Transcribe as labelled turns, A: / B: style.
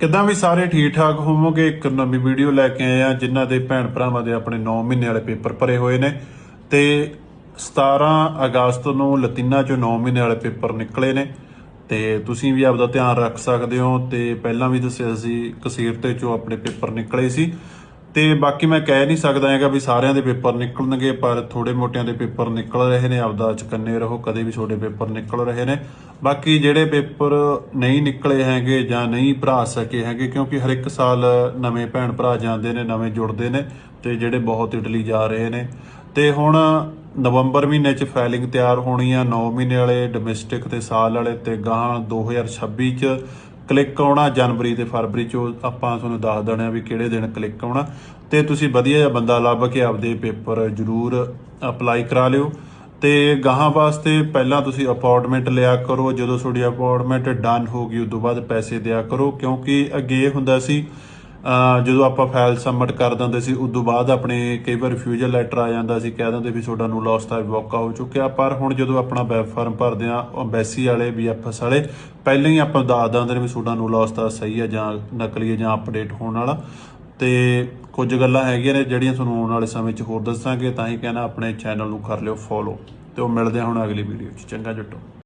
A: ਕਿੱਦਾਂ ਵੀ ਸਾਰੇ ਠੀਕ ਠਾਕ ਹੋਵੋਗੇ? ਇੱਕ ਨਵੀਂ ਵੀਡੀਓ ਲੈ ਕੇ ਆਏ ਆ ਜਿਨ੍ਹਾਂ ਦੇ ਭੈਣ ਭਰਾਵਾਂ ਦੇ ਆਪਣੇ 9 ਮਹੀਨੇ ਵਾਲੇ ਪੇਪਰ ਭਰੇ ਹੋਏ ਨੇ ਤੇ 17 ਅਗਸਤ ਨੂੰ ਲਤੀਨਾ ਚੋਂ 9 ਮਹੀਨੇ ਵਾਲੇ ਪੇਪਰ ਨਿਕਲੇ ਨੇ ਤੇ ਤੁਸੀਂ ਵੀ ਆਪਦਾ ਧਿਆਨ ਰੱਖ ਸਕਦੇ ਹੋ ਤੇ ਪਹਿਲਾਂ ਵੀ ਦੱਸਿਆ ਸੀ ਕਸੀਰ ਤੇ ਚੋਂ ਆਪਣੇ ਪੇਪਰ ਨਿਕਲੇ ਸੀ। ਤੇ ਬਾਕੀ ਮੈਂ ਕਹਿ ਨਹੀਂ ਸਕਦਾ ਹੈਗਾ ਵੀ ਸਾਰਿਆਂ ਦੇ ਪੇਪਰ ਨਿਕਲਣਗੇ, ਪਰ ਥੋੜੇ ਮੋਟਿਆਂ ਦੇ ਪੇਪਰ ਨਿਕਲ ਰਹੇ ਨੇ, ਆਪਦਾ ਚਕੰਨੇ ਰਹੋ, ਕਦੇ ਵੀ ਤੁਹਾਡੇ ਪੇਪਰ ਨਿਕਲ ਰਹੇ ਨੇ। ਬਾਕੀ ਜਿਹੜੇ ਪੇਪਰ ਨਹੀਂ ਨਿਕਲੇ ਹੈਗੇ ਜਾਂ ਨਹੀਂ ਭਰਾ ਸਕੇ ਹੈਗੇ, ਕਿਉਂਕਿ ਹਰ ਇੱਕ ਸਾਲ ਨਵੇਂ ਭੈਣ ਭਰਾ ਜਾਂਦੇ ਨੇ, ਨਵੇਂ ਜੁੜਦੇ ਨੇ ਤੇ ਜਿਹੜੇ ਬਹੁਤ ਇਟਲੀ ਜਾ ਰਹੇ ਨੇ। ਤੇ ਹੁਣ ਨਵੰਬਰ ਮਹੀਨੇ ਚ ਫਾਈਲਿੰਗ ਤਿਆਰ ਹੋਣੀ ਆ 9 ਮਹੀਨੇ ਵਾਲੇ, ਡੋਮੈਸਟਿਕ ਤੇ ਸਾਲ ਵਾਲੇ ਤੇ ਗਾਹਾਂ 2026 ਚ। ਕਲਿੱਕ ਆਉਣਾ, ਜਨਵਰੀ ਤੇ ਫਰਵਰੀ ਚ ਆਪਾਂ ਤੁਹਾਨੂੰ ਦੱਸ ਦੇਣਾ ਵੀ ਕਿਹੜੇ ਦਿਨ ਕਲਿੱਕ ਆਉਣਾ। ਤੇ ਤੁਸੀਂ ਵਧੀਆ ਜਿਹਾ ਬੰਦਾ ਲੱਭ ਕੇ ਆਪਦੇ ਪੇਪਰ ਜ਼ਰੂਰ ਅਪਲਾਈ ਕਰਾ ਲਿਓ। ਤੇ ਗਾਹਾਂ ਵਾਸਤੇ ਪਹਿਲਾਂ ਤੁਸੀਂ ਅਪਾਰਟਮੈਂਟ ਲਿਆ ਕਰੋ। ਜਦੋਂ ਤੁਹਾਡੀ ਅਪਾਰਟਮੈਂਟ ਡਨ ਹੋ ਗਈ, ਉਦੋਂ ਬਾਅਦ ਪੈਸੇ ਦਿਆ ਕਰੋ। ਕਿਉਂਕਿ ਅੱਗੇ ਇਹ ਹੁੰਦਾ ਸੀ ਜਦੋਂ ਆਪਾਂ ਫਾਈਲ ਸਬਮਿਟ ਕਰ ਦਿੰਦੇ ਸੀ, ਉਦੋਂ ਬਾਅਦ ਆਪਣੇ ਕਈ ਵਾਰ ਰਿਫਿਊਜ਼ਲ ਲੈਟਰ ਆ ਜਾਂਦਾ ਸੀ, ਕਹਿ ਦਿੰਦੇ ਵੀ ਤੁਹਾਡਾ ਨੂੰ ਲਾਸ ਦਾ ਵੋਕਾ ਹੋ ਚੁੱਕਿਆ। ਪਰ ਹੁਣ ਜਦੋਂ ਆਪਣਾ ਵੈਬ ਫਾਰਮ ਭਰਦੇ ਆ ਐਮਬੈਸੀ ਵਾਲੇ ਬੀਐਫਐਸ ਵਾਲੇ, ਪਹਿਲਾਂ ਹੀ ਆਪਾਂ ਦੱਸ ਦਿੰਦੇ ਨੇ ਵੀ ਤੁਹਾਡਾ ਨੂੰ ਲਾਸ ਦਾ ਸਹੀ ਹੈ ਜਾਂ ਨਕਲੀ ਹੈ ਜਾਂ ਅਪਡੇਟ ਹੋਣ ਵਾਲਾ। ਤੇ ਕੁਝ ਗੱਲਾਂ ਹੈਗੀਆਂ ਨੇ ਜਿਹੜੀਆਂ ਤੁਹਾਨੂੰ ਆਉਣ ਵਾਲੇ ਸਮੇਂ 'ਚ ਹੋਰ ਦੱਸਾਂਗੇ, ਤਾਂ ਹੀ ਕਹਿਣਾ ਆਪਣੇ ਚੈਨਲ ਨੂੰ ਕਰ ਲਿਓ ਫੋਲੋ ਤੇ ਉਹ ਮਿਲਦੇ ਆ ਹੁਣ ਅਗਲੀ ਵੀਡੀਓ 'ਚ। ਚੰਗਾ ਜੱਟੋ।